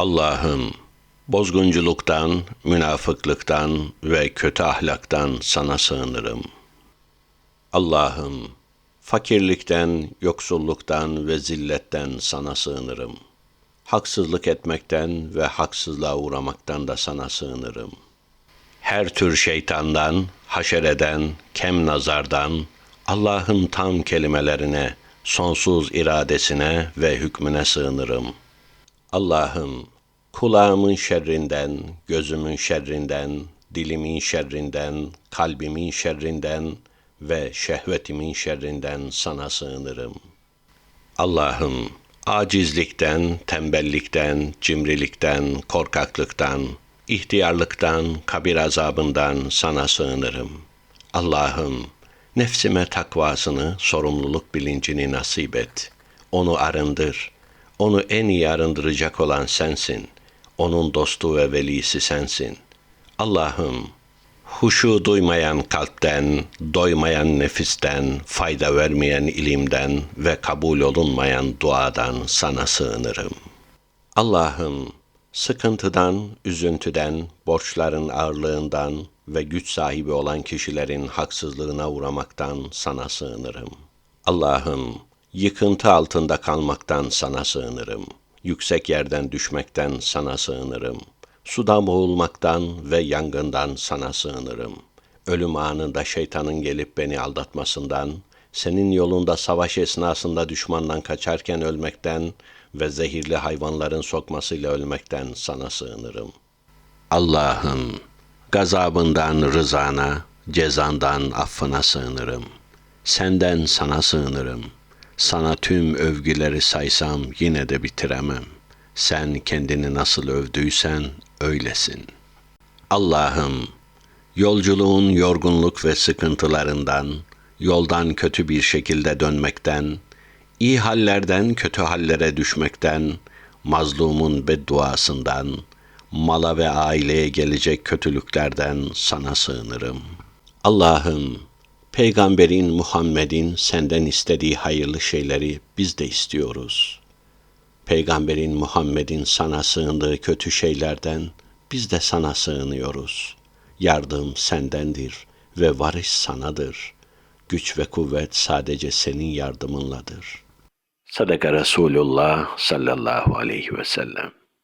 Allah'ım bozgunculuktan, münafıklıktan ve kötü ahlaktan sana sığınırım. Allah'ım fakirlikten, yoksulluktan ve zilletten sana sığınırım. Haksızlık etmekten ve haksızlığa uğramaktan da sana sığınırım. Her tür şeytandan, haşereden, kem nazardan, Allah'ın tam kelimelerine, sonsuz iradesine ve hükmüne sığınırım. Allah'ım kulağımın şerrinden, gözümün şerrinden, dilimin şerrinden, kalbimin şerrinden ve şehvetimin şerrinden sana sığınırım. Allah'ım acizlikten, tembellikten, cimrilikten, korkaklıktan, ihtiyarlıktan, kabir azabından sana sığınırım. Allah'ım nefsime takvasını, sorumluluk bilincini nasip et. Onu arındır. Onu en iyi arındıracak olan sensin. Onun dostu ve velisi sensin. Allah'ım huşu duymayan kalpten, doymayan nefisten, fayda vermeyen ilimden ve kabul olunmayan duadan sana sığınırım. Allah'ım sıkıntıdan, üzüntüden, borçların ağırlığından ve güç sahibi olan kişilerin haksızlığına uğramaktan sana sığınırım. Allah'ım yıkıntı altında kalmaktan sana sığınırım. Yüksek yerden düşmekten sana sığınırım. Suda boğulmaktan ve yangından sana sığınırım. Ölüm anında şeytanın gelip beni aldatmasından, senin yolunda savaş esnasında düşmandan kaçarken ölmekten ve zehirli hayvanların sokmasıyla ölmekten sana sığınırım. Allah'ım, gazabından rızana, cezandan affına sığınırım. Senden sana sığınırım. Sana tüm övgüleri saysam yine de bitiremem. Sen kendini nasıl övdüysen öylesin. Allah'ım, yolculuğun yorgunluk ve sıkıntılarından, yoldan kötü bir şekilde dönmekten, iyi hallerden kötü hallere düşmekten, mazlumun bedduasından, mala ve aileye gelecek kötülüklerden sana sığınırım. Allah'ım, Peygamberin Muhammed'in senden istediği hayırlı şeyleri biz de istiyoruz. Peygamberin Muhammed'in sana sığındığı kötü şeylerden biz de sana sığınıyoruz. Yardım sendendir ve varış sanadır. Güç ve kuvvet sadece senin yardımınladır. Sadaka Resulullah sallallahu aleyhi ve sellem.